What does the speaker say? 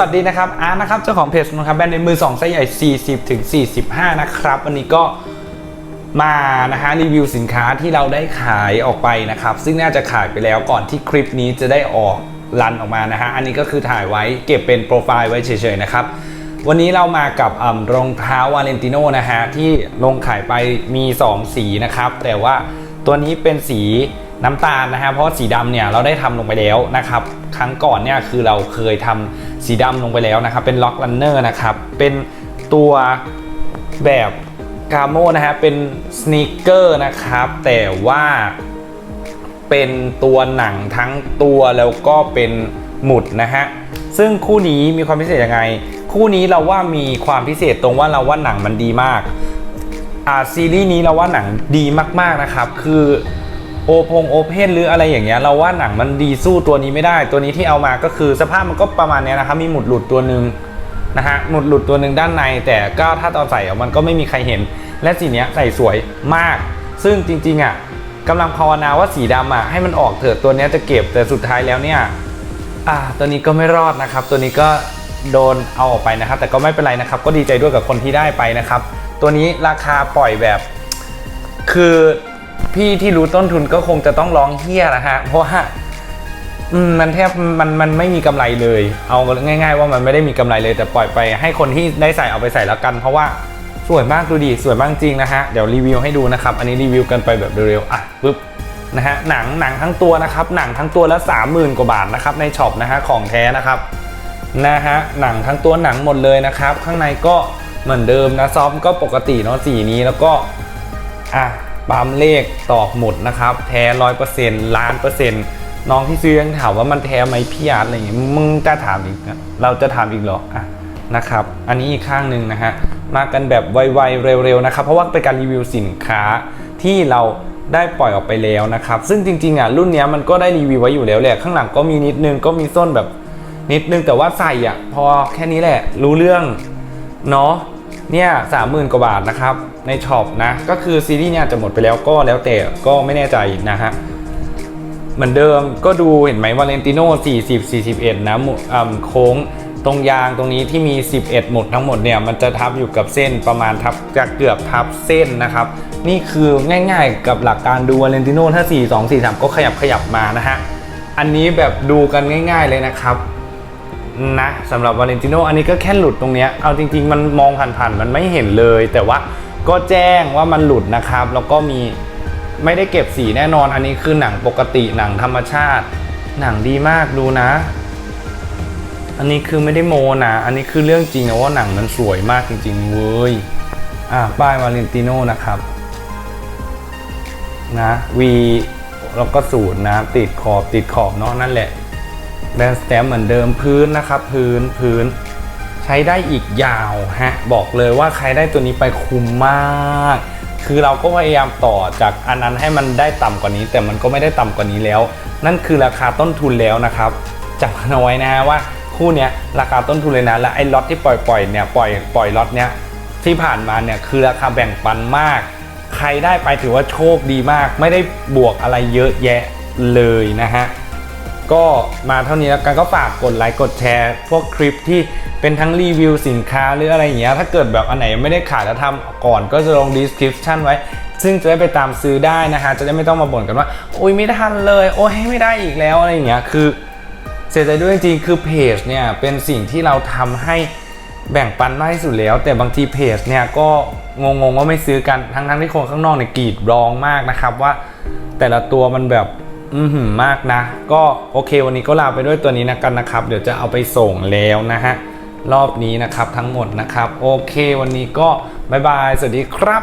สวัสดีนะครับอาร์ตนะครับเจ้าของเพจนะครับแบรนด์ในมือ2ไซส์ใหญ่ 40ถึง45 นะครับ วันนี้ก็มานะฮะรีวิวสินค้าที่เราได้ขายออกไปนะครับ ซึ่งน่าจะขายไปแล้วก่อนที่คลิปนี้จะได้ออกรันออกมานะฮะอันนี้ก็คือถ่ายไว้เก็บเป็นโปรไฟล์ไว้เฉยๆนะครับ วันนี้เรามากับรองเท้าวาเลนติโนนะฮะที่ลงขายไปมี 2 สีนะครับ แต่ว่าตัวนี้เป็นสี น้ำตาลนะฮะเพราะสีดำเนี่ยเราได้ทำลงไปแล้วนะครับ ครั้งก่อนเนี่ยคือเราเคยทำสีดำลงไปแล้วนะครับ เป็นล็อกลันเนอร์นะครับ เป็นตัวแบบกาโมนะฮะเป็นสเนคเกอร์นะครับ แต่ว่าเป็นตัวหนังทั้งตัวแล้วก็เป็นหมุดนะฮะซึ่งคู่นี้มีความพิเศษยังไง คู่นี้เราว่ามีความพิเศษตรงว่าเราว่าหนังมันดีมากอ่าซีรีส์นี้เราว่าหนังดีมากๆนะครับ คือ โอพงโอเพนหรืออะไรอย่างเงี้ยเราว่าหนังมันดีสู้ตัวนี้ไม่ได้ ตัวนี้ที่เอามาก็คือสภาพมันก็ประมาณเนี้ยนะครับมีหมุดหลุดตัวหนึ่งนะฮะหมุดหลุดตัวหนึ่งด้านใน แต่ก็ถ้าตอนใส่อะมันก็ไม่มีใครเห็น และสีเนี้ยใส่สวยมาก ซึ่งจริงๆอะกำลังภาวนาว่าสีดำอะให้มันออกเถอะตัวเนี้ยจะเก็บแต่สุดท้ายแล้วเนี่ยอ่าตัวนี้ก็ไม่รอดนะครับ ตัวนี้ก็โดนเอาออกไปนะครับ แต่ก็ไม่เป็นไรนะครับ ก็ดีใจด้วยกับคนที่ได้ไปนะครับ ตัวนี้ราคาปล่อยแบบ คือ พี่ที่รู้ต้นทุนก็คงจะต้องร้องเฮี้ยนะฮะ เพราะว่ามันแทบมันมันไม่มีกำไรเลย เอาง่าย ๆ ว่ามันไม่ได้มีกำไรเลย แต่ปล่อยไปให้คนที่ได้ใส่เอาไปใส่แล้วกัน เพราะว่าสวยมากดูดิสวยมากจริงนะฮะ เดี๋ยวรีวิวให้ดูนะครับ อันนี้รีวิวกันไปแบบเร็วๆอะปึ๊บนะฮะหนังหนังทั้งตัวนะครับ หนังทั้งตัวละ 30,000 กว่าบาทนะครับในช็อปนะฮะของแท้นะครับนะฮะหนังทั้งตัวหนังหมดเลยนะครับ ข้างในก็เหมือนเดิมนะซอฟก็ปกติเนาะสีนี้แล้วก็อะ ปั๊มเลขตอกหมดนะครับ แท้ร้อยเปอร์เซ็นต์ล้านเปอร์เซ็นต์น้องที่ซื้อยังถามว่ามันแท้ไหมพี่อาร์ตอะไรอย่างเงี้ยมึงจะถามอีกนะเราจะถามอีกเหรออะนะครับ อันนี้อีกข้างหนึ่งนะฮะมากันแบบไวๆเร็วๆนะครับ เพราะว่าเป็นการรีวิวสินค้าที่เราได้ปล่อยออกไปแล้วนะครับ ซึ่งจริงๆอะรุ่นนี้มันก็ได้รีวิวไว้อยู่แล้วแหละข้างหลังก็มีนิดนึงก็มีส้นแบบนิดนึงแต่ว่าใส่อะพอแค่นี้แหละรู้เรื่องเนาะ เนี่ยสามหมื่นกว่าบาทนะครับ ในช็อปนะ ก็คือซีรีส์เนี่ยจะหมดไปแล้วก็แล้วแต่ก็ไม่แน่ใจนะฮะเหมือนเดิมก็ดูเห็นไหมวาเลนติโน่40 41 นะหมุดอ่ำโค้งตรงยางตรงนี้ที่มี 11 หมุดทั้งหมดเนี่ยมันจะทับอยู่กับเส้นประมาณทับจะเกือบทับเส้นนะครับ นี่คือง่ายๆกับหลักการดูวาเลนติโน่ถ้า 4 2 4 3 ก็ขยับขยับมานะฮะ อันนี้แบบดูกันง่าย ๆเลยนะครับ นะสำหรับวาเลนติโนอันนี้ก็แค่หลุดตรงเนี้ยเอาจริง ๆ มันมองผ่านๆมันไม่เห็นเลย แต่ว่าก็แจ้งว่ามันหลุดนะครับ แล้วก็มีไม่ได้เก็บสีแน่นอน อันนี้คือหนังปกติหนังธรรมชาติ หนังดีมากดูนะ อันนี้คือไม่ได้โมนะอันนี้คือเรื่องจริงนะว่าหนังมันสวยมากจริงๆเว้ยอะป้ายวาเลนติโนนะครับนะ V แล้วก็ศูนย์นะติดขอบติดขอบเนาะนั่นแหละ แบนสแตมเหมือนเดิมพื้นนะครับ พื้นพื้นใช้ได้อีกยาวฮะบอกเลยว่าใครได้ตัวนี้ไปคุ้มมาก คือเราก็พยายามต่อจากอันนั้นให้มันได้ต่ำกว่านี้ แต่มันก็ไม่ได้ต่ำกว่านี้แล้ว นั่นคือราคาต้นทุนแล้วนะครับจำมันเอาไว้นะฮะว่าคู่เนี้ยราคาต้นทุนเลยนะและไอ้ล็อตที่ปล่อยปล่อยเนี่ยปล่อยปล่อยล็อตเนี้ยที่ผ่านมาเนี่ยคือราคาแบ่งปันมาก ใครได้ไปถือว่าโชคดีมาก ไม่ได้บวกอะไรเยอะแยะเลยนะฮะ ก็มาเท่านี้แล้วกันก็ฝากกดไลค์กดแชร์ พวกคลิปที่เป็นทั้งรีวิวสินค้าหรืออะไรอย่างเงี้ยถ้าเกิดแบบอันไหนไม่ได้ขายแล้วทำก่อนก็จะลง description ไว้ ซึ่งจะได้ไปตามซื้อได้นะฮะจะได้ไม่ต้องมาบ่นกันว่า โอ้ยไม่ทันเลย โอ้ยไม่ได้อีกแล้วอะไรอย่างเงี้ยคือเสียใจด้วยจริงคือเพจเนี่ยเป็นสิ่งที่เราทำให้แบ่งปันมากที่สุดแล้ว แต่บางทีเพจเนี่ยก็งงๆว่าไม่ซื้อกันทั้งๆที่คนข้างนอกเนี่ยกรีดร้องมากนะครับว่าแต่ละตัวมันแบบ อืมมากนะ ก็โอเควันนี้ก็ลาไปด้วยตัวนี้นะกันนะครับ เดี๋ยวจะเอาไปส่งแล้วนะฮะ รอบนี้นะครับทั้งหมดนะครับ โอเควันนี้ก็บายบาย สวัสดีครับ